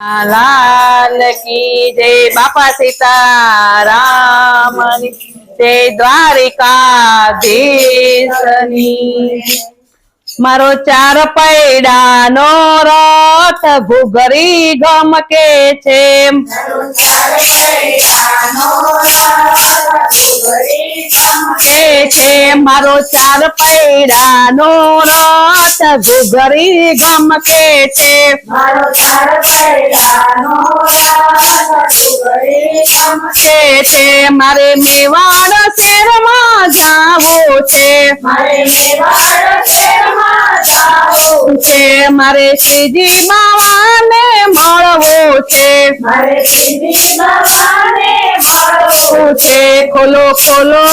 લાલ કી જય બાપા સીતારામની જય દ્વારિકાધીશની. મારો ચાર પૈડાનો રથ ભૂગરી ગમકે છે. કે છે. મારો ચાર પૈડાનો રથ ભૂગરી ગમકે છે મારો છે મારે મેવાડ શહેરમાં જાવું છે. મારે મેવાડ શહેરમાં જાવું છે. મારે શ્રીજી બાવાને મળવું છે. મારે શ્રીજી મળવું છે. ખોલો ખોલો.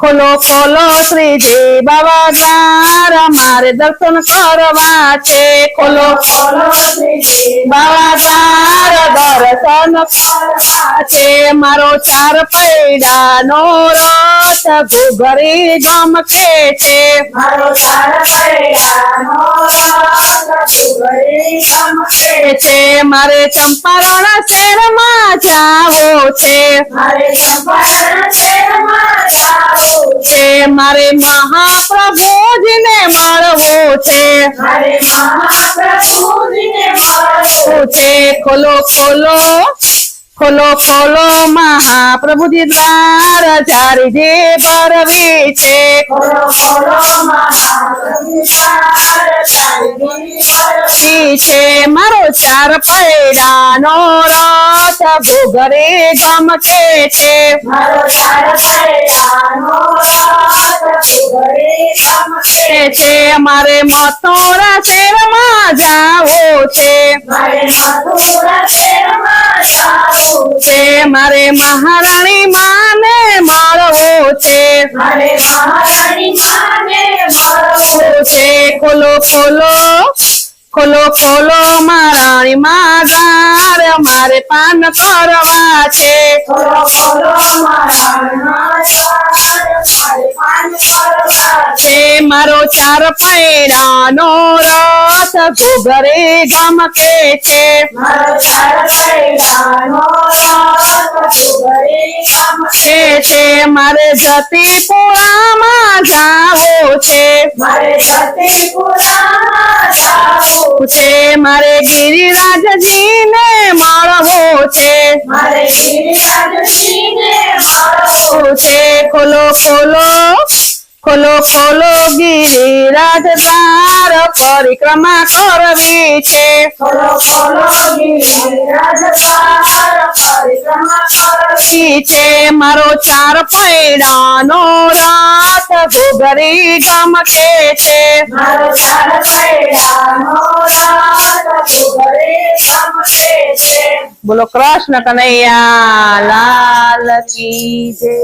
ખોલો ખોલો શ્રીજી બાબા દ્વાર મારે દર્શન કરવા છે. ખોલો ખોલો દ્વાર દર્શન કરવા છે. મારો ચાર પૈડાનો રથ ઘૂઘરી ગમકે છે. મારો ચાર છે. મારે ચંપારણ શહેરમાં જાવો છે. મારે ચંપારણ શહેરમાં જાવું મારે મહાપ્રભુજીને મળવો છે. મારે મહાપ્રભુજીને મળવું છે. ખોલો ખોલો ખોલો ખોલો મહાપ્રભુજી દ્વાર ચારી જે ભરવી છે. ખોલો ચાર છે. મારો ચાર પૈડાનો રથ ઘરે ગમકે છે મારો છે મારે મથુરા શેરમાં જાવો છે. છે. મારે મહારાણી માને મળવું છે. મારે મહારાણી માને મળવું છે ખોલો ખોલો. ખોલો ખોલો મારાણી માદાર મારે પાન કરવા છે. ખોલો ખોલો મારે છે. ચાર પૈડાનો રથ ઘૂઘરે ગમકે છે. મારો ચાર પૈડાનો છે મારે જતીપુરામાં જાવો છે મારે સતીપુરામાં જાવું છે મારે ગિરિરાજજીને મળવું છે મારે ગિરિરાજસિંહને મળવું છે ખોલો ખોલો ખોલો ખોલો ગિરિરાજ દ્વાર પરિક્રમા કરવી છે ખોલો ખોલો ગિરિરાજ દ્વાર પરિક્રમા કરવી છે મારો ચાર પૈડાનો રાત. ઘૂઘરી ગમકે છે. મારો ચાર પૈડાનો રાત. ડુંગળી ગમશે છે. બોલો કૃષ્ણ કનૈયા લાલ કી જય.